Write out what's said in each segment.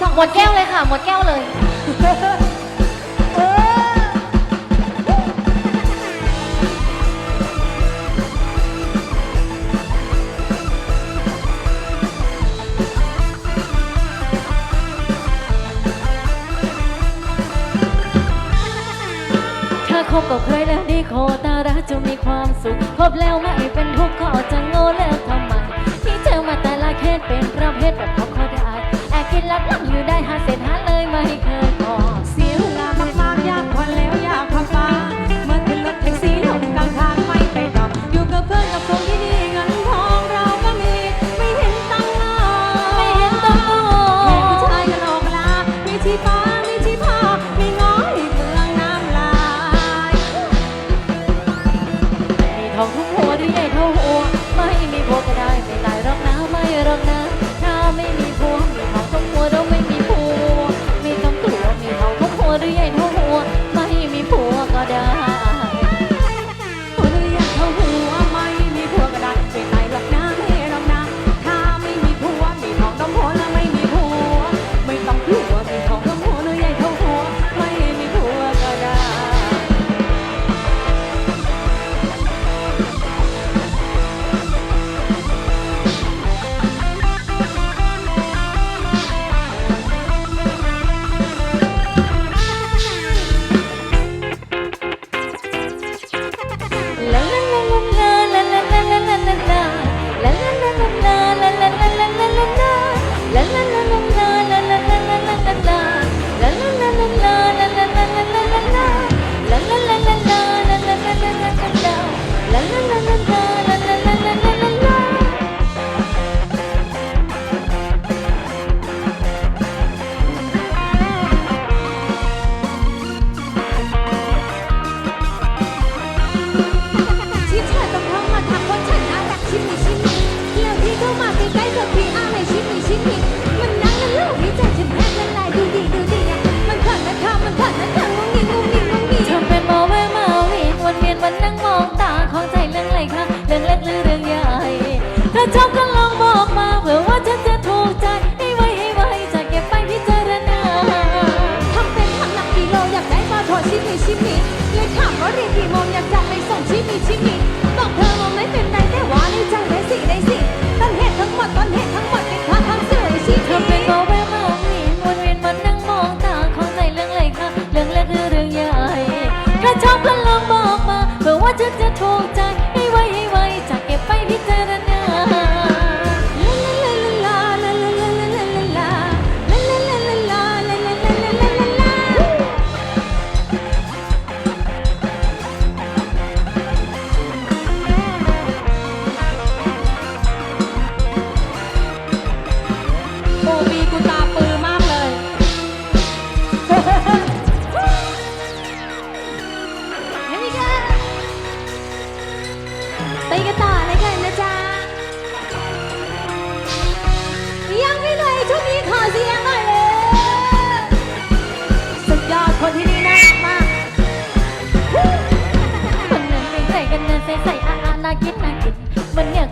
สองหมดแก้วเลยค่ะ หมดแก้วเลย ถ้าคบกับใครแล้วดีโคตารักจะมีความสุข พบแล้วไม่เป็นทุกข์ก็จะโง่แล้วทำไมที่เธอมาแต่ละเขตเป็นประเภท เสร็จหาเลยไม่เคย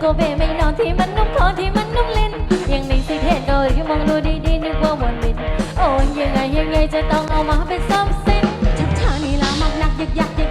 ก็เบไม่นอนที่มันนุ่มคอที่มันนุ่มลิ้นยังมีสิเห็นโดยที่มองดูดีๆนึกว่าหมดมินโอ้ยยังไงยังไงจะต้องเอามาเป็นซ้ำเส้นชักช้านี่ลามากนักยักยัก